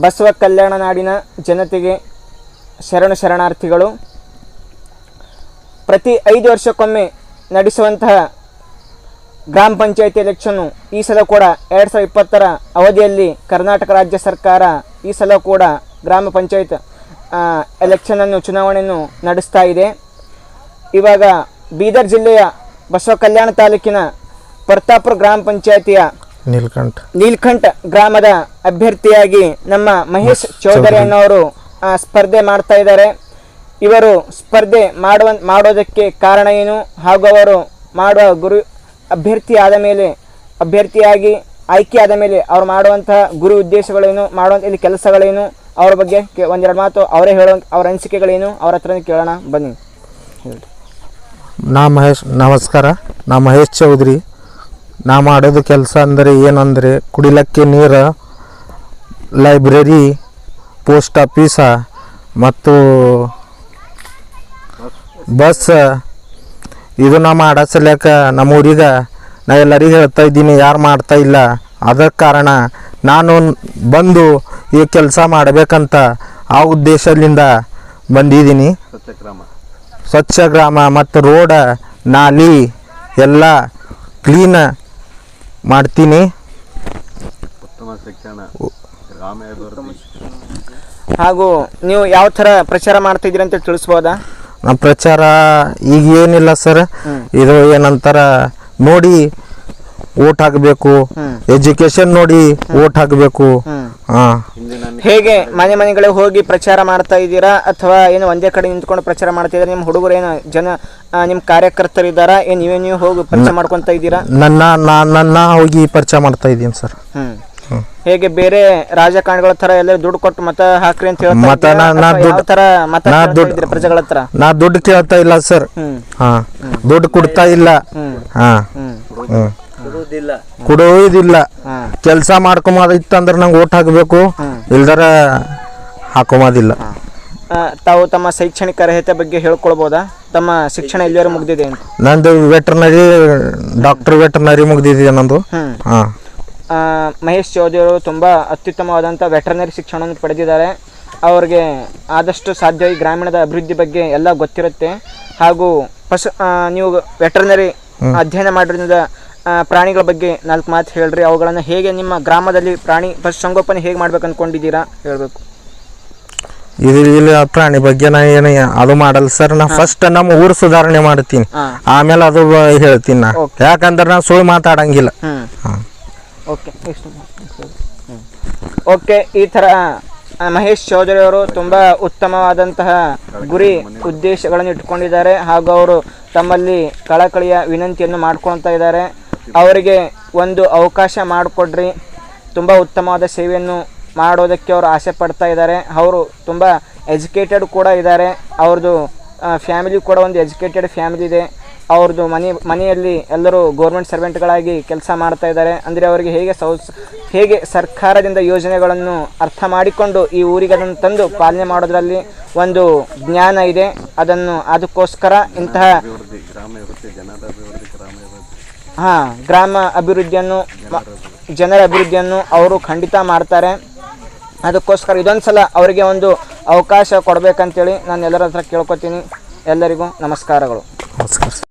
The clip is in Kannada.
ಬಸವ ಕಲ್ಯಾಣ ನಾಡಿನ ಜನತೆಗೆ ಶರಣು ಶರಣಾರ್ಥಿಗಳು. ಪ್ರತಿ ಐದು ವರ್ಷಕ್ಕೊಮ್ಮೆ ನಡೆಸುವಂತಹ ಗ್ರಾಮ ಪಂಚಾಯತಿ ಎಲೆಕ್ಷನ್ನು ಈ ಸಲ ಕೂಡ ಎರಡು ಸಾವಿರದ ಇಪ್ಪತ್ತರ ಅವಧಿಯಲ್ಲಿ ಕರ್ನಾಟಕ ರಾಜ್ಯ ಸರ್ಕಾರ ಈ ಸಲ ಕೂಡ ಗ್ರಾಮ ಪಂಚಾಯತ್ ಎಲೆಕ್ಷನನ್ನು ಚುನಾವಣೆಯನ್ನು ನಡೆಸ್ತಾ ಇದೆ. ಇವಾಗ ಬೀದರ್ ಜಿಲ್ಲೆಯ ಬಸವ ಕಲ್ಯಾಣ ತಾಲೂಕಿನ ಪ್ರತಾಪುರ ಗ್ರಾಮ ಪಂಚಾಯತಿಯ ನೀಲ್ಕಂಠ. ನೀಲ್ಕಂಠ ಗ್ರಾಮದ ಅಭ್ಯರ್ಥಿಯಾಗಿ ನಮ್ಮ ಮಹೇಶ್ ಚೌಧರಿ. ಅನ್ನೋರು ಸ್ಪರ್ಧೆ ಮಾಡ್ತಾ ಇದ್ದಾರೆ. ಇವರು ಸ್ಪರ್ಧೆ ಮಾಡುವ ಮಾಡೋದಕ್ಕೆ ಕಾರಣ ಏನು? ಹಾಗೂ ಅವರು ಮಾಡುವ ಗುರು ಅಭ್ಯರ್ಥಿ ಆದ ಮೇಲೆ ಅಭ್ಯರ್ಥಿಯಾಗಿ ಆಯ್ಕೆ ಆದ ಮೇಲೆ ಅವರು ಮಾಡುವಂತಹ ಗುರು ಉದ್ದೇಶಗಳೇನು? ಮಾಡುವಂಥ ಇಲ್ಲಿ ಕೆಲಸಗಳೇನು? ಅವ್ರ ಬಗ್ಗೆ ಒಂದೆರಡು ಮಾತು ಅವರೇ ಹೇಳೋ ಅವ್ರ ಅನಿಸಿಕೆಗಳೇನು? ಅವ್ರ ಹತ್ರ ಕೇಳೋಣ. ಬನ್ನಿ. ನಾ ಮಹೇಶ್ ನಮಸ್ಕಾರ. ನಾ ಮಹೇಶ್ ಚೌಧರಿ. ನಾ ಮಾಡೋದು ಕೆಲಸ ಅಂದರೆ ಏನಂದರೆ ಕುಡಿಲಕ್ಕೆ ನೀರು ಲೈಬ್ರರಿ ಪೋಸ್ಟ್ ಆಫೀಸ ಮತ್ತು ಬಸ್. ಇದು ನಾ ಮಾಡೋ ನಮ್ಮ ಊರಿಗೆ ನಾ ಎಲ್ಲರಿಗೆ ಹೇಳ್ತಾ ಇದ್ದೀನಿ ಯಾರು ಮಾಡ್ತಾ ಇಲ್ಲ. ಅದ ಕಾರಣ ನಾನು ಬಂದು ಈ ಕೆಲಸ ಮಾಡಬೇಕಂತ ಆ ಉದ್ದೇಶದಿಂದ ಬಂದಿದ್ದೀನಿ. ಸ್ವಚ್ಛ ಗ್ರಾಮ ಮತ್ತು ರೋಡ ನಾಲಿ ಎಲ್ಲ ಕ್ಲೀನ್ ಮಾಡ್ತೀನಿ. ಹಾಗೂ ನೀವು ಯಾವ ಥರ ಪ್ರಚಾರ ಮಾಡ್ತಿದ್ದೀರಿ ಅಂತ ತಿಳಿಸ್ಬೋದಾ? ನಮ್ಮ ಪ್ರಚಾರ ಈಗ ಏನಿಲ್ಲ ಸರ್. ಇದು ಏನಂತಾರ ನೋಡಿ ಓಟ್ ಹಾಕಬೇಕು. ಎಜುಕೇಶನ್ ನೋಡಿ ಓಟ್ ಹಾಕಬೇಕು. ಹಾಂ. ಹೇಗೆ ಮನೆ ಮನೆಗಳಿಗೆ ಹೋಗಿ ಪ್ರಚಾರ ಮಾಡ್ತಾ ಇದ್ದೀರಾ? ಅಥವಾ ಏನು ಒಂದೇ ಕಡೆ ನಿಂತ್ಕೊಂಡು ಪ್ರಚಾರ ಮಾಡ್ತಾ ಇದ್ದೀರಾ? ನಿಮ್ಮ ಹುಡುಗರು ಏನು ಜನ ನಿಮ್ಮ ಕಾರ್ಯಕರ್ತರಿದ್ದಾರಾ ಏನು ನೀವೇ ನೀವು ಹೋಗಿ ಪರಿಚಯ ಮಾಡ್ಕೊಂತ ಇದ್ದೀರಾ? ನನ್ನ ನಾ ನನ್ನ ಹೋಗಿ ಪರಿಚಯ ಮಾಡ್ತಾ ಇದ್ದೀನಿ ಸರ್. ಹ್ಮ್. ಹೇಗೆ ಬೇರೆ ರಾಜಕಾರಣಿಗಳ ತರ ಎಲ್ಲ ದುಡ್ಡು ಕೊಟ್ಟು ಮತ ಹಾಕ್ರಿ ಅಂತ ಹೇಳ್ತಾರೆ ಮತ ಇದ್ದೀರಾ? ನಾ- ನಾ ದುಡ್ಡು- ತರ ಮತ ನಾ ಕೇಳ್ತಾ ದುಡ್ಡು- ಇದ್ದೀರಾ ಪ್ರಜೆಗಳ ಹತ್ರ? ನಾ ದುಡ್ಡು ಕೇಳ್ತಾ ಇಲ್ಲ ಸರ್. ಹ್ಮ್. ಹಾಂ. ದುಡ್ಡು ಕೊಡ್ತಾ ಇಲ್ಲ. ಹ್ಮ್. ಹಾಂ. ಹ್ಮ್. ಕೊಡೋದಿಲ್ಲ ಕೆಲಸ ಮಾಡ್ಕೊಂಬ ಇತ್ತಂದ್ರೆ ನಂಗೆ ಓಟ್ ಹಾಕಬೇಕು. ಇಲ್ದರ ಹಾಕೊಂಬೋದಿಲ್ಲ ತಾವು ತಮ್ಮ ಶೈಕ್ಷಣಿಕ ಅರ್ಹತೆ ಬಗ್ಗೆ ಹೇಳ್ಕೊಳ್ಬೋದಾ? ತಮ್ಮ ಶಿಕ್ಷಣ ಎಲ್ಲಿವರೆಗೆ ಮುಗ್ದಿದೆ ಅಂತ? ನಂದು ವೆಟರ್ನರಿ ಡಾಕ್ಟರ್ ವೆಟರ್ನರಿ ಮುಗ್ದಿದೆ ನಂದು. ಹ್ಮ್. ಹಾಂ. ಆ, ಮಹೇಶ್ ಚೌಧರಿ ಅವರು ತುಂಬ ಅತ್ಯುತ್ತಮವಾದಂಥ ವೆಟರ್ನರಿ ಶಿಕ್ಷಣವನ್ನು ಪಡೆದಿದ್ದಾರೆ. ಅವರಿಗೆ ಆದಷ್ಟು ಸಾಧ್ಯ ಈ ಗ್ರಾಮೀಣದ ಅಭಿವೃದ್ಧಿ ಬಗ್ಗೆ ಎಲ್ಲ ಗೊತ್ತಿರುತ್ತೆ. ಹಾಗೂ ಪಶು ಆ, ನೀವು ವೆಟರ್ನರಿ ಅಧ್ಯಯನ ಮಾಡಿರೋದ್ರಿಂದ ಪ್ರಾಣಿಗಳ ಬಗ್ಗೆ ನಾಲ್ಕು ಮಾತು ಹೇಳ್ರಿ. ಅವುಗಳನ್ನು ಹೇಗೆ ನಿಮ್ಮ ಗ್ರಾಮದಲ್ಲಿ ಪ್ರಾಣಿ ಪಶುಸಂಗೋಪನೆ ಹೇಗೆ ಮಾಡ್ಬೇಕು ಅನ್ಕೊಂಡಿದ್ದೀರಾ ಹೇಳಬೇಕು. ಇದು ಇಲ್ಲಿ ಪ್ರಾಣಿ ಬಗ್ಗೆ ನಾ ಏನು ಅದು ಮಾಡಲ್ಲ ಸರ್. ನಾ ಫಸ್ಟ್ ನಮ್ಮ ಊರು ಸುಧಾರಣೆ ಮಾಡ್ತೀನಿ. ಆಮೇಲೆ ಅದು ಹೇಳ್ತೀನಿ ನಾ. ಯಾಕಂದ್ರೆ ನಾ ಸುಳ್ಳು ಮಾತಾಡಂಗಿಲ್ಲ. ಓಕೆ ಓಕೆ ಈ ಥರ ಮಹೇಶ್ ಚೌಧರಿ ಅವರು ತುಂಬ ಉತ್ತಮವಾದಂತಹ ಗುರಿ ಉದ್ದೇಶಗಳನ್ನು ಇಟ್ಕೊಂಡಿದ್ದಾರೆ ಹಾಗೂ ಅವರು ತಮ್ಮಲ್ಲಿ ಕಳಕಳಿಯ ವಿನಂತಿಯನ್ನು ಮಾಡ್ಕೊಳ್ತಾ ಇದ್ದಾರೆ. ಅವರಿಗೆ ಒಂದು ಅವಕಾಶ ಮಾಡಿಕೊಡ್ರಿ. ತುಂಬ ಉತ್ತಮವಾದ ಸೇವೆಯನ್ನು ಮಾಡೋದಕ್ಕೆ ಅವರು ಆಸೆ ಪಡ್ತಾ ಇದ್ದಾರೆ. ಅವರು ತುಂಬ ಎಜುಕೇಟೆಡ್ ಕೂಡ ಇದ್ದಾರೆ. ಅವ್ರದ್ದು ಫ್ಯಾಮಿಲಿ ಕೂಡ ಒಂದು ಎಜುಕೇಟೆಡ್ ಫ್ಯಾಮಿಲಿ ಇದೆ. ಅವ್ರದ್ದು ಮನೆ, ಮನೆಯಲ್ಲಿ ಎಲ್ಲರೂ ಗೌರ್ಮೆಂಟ್ ಸರ್ವೆಂಟ್ಗಳಾಗಿ ಕೆಲಸ ಮಾಡ್ತಾ ಇದ್ದಾರೆ. ಅಂದರೆ ಅವರಿಗೆ ಹೇಗೆ ಸೌ, ಹೇಗೆ ಸರ್ಕಾರದಿಂದ ಯೋಜನೆಗಳನ್ನು ಅರ್ಥ ಮಾಡಿಕೊಂಡು ಈ ಊರಿಗೆ ಅದನ್ನು ತಂದು ಪಾಲನೆ ಮಾಡೋದ್ರಲ್ಲಿ ಒಂದು ಜ್ಞಾನ ಇದೆ. ಅದನ್ನು ಅದಕ್ಕೋಸ್ಕರ ಇಂತಹ ಹಾಂ, ಗ್ರಾಮ ಅಭಿವೃದ್ಧಿಯನ್ನು ಜನರ ಅಭಿವೃದ್ಧಿಯನ್ನು ಅವರು ಖಂಡಿತ ಮಾಡ್ತಾರೆ. ಅದಕ್ಕೋಸ್ಕರ ಇದೊಂದು ಸಲ ಅವರಿಗೆ ಒಂದು ಅವಕಾಶ ಕೊಡಬೇಕಂತೇಳಿ ನಾನು ಎಲ್ಲರ ಹತ್ರ ಕೇಳ್ಕೊತೀನಿ. ಎಲ್ಲರಿಗೂ ನಮಸ್ಕಾರಗಳು. ನಮಸ್ಕಾರ.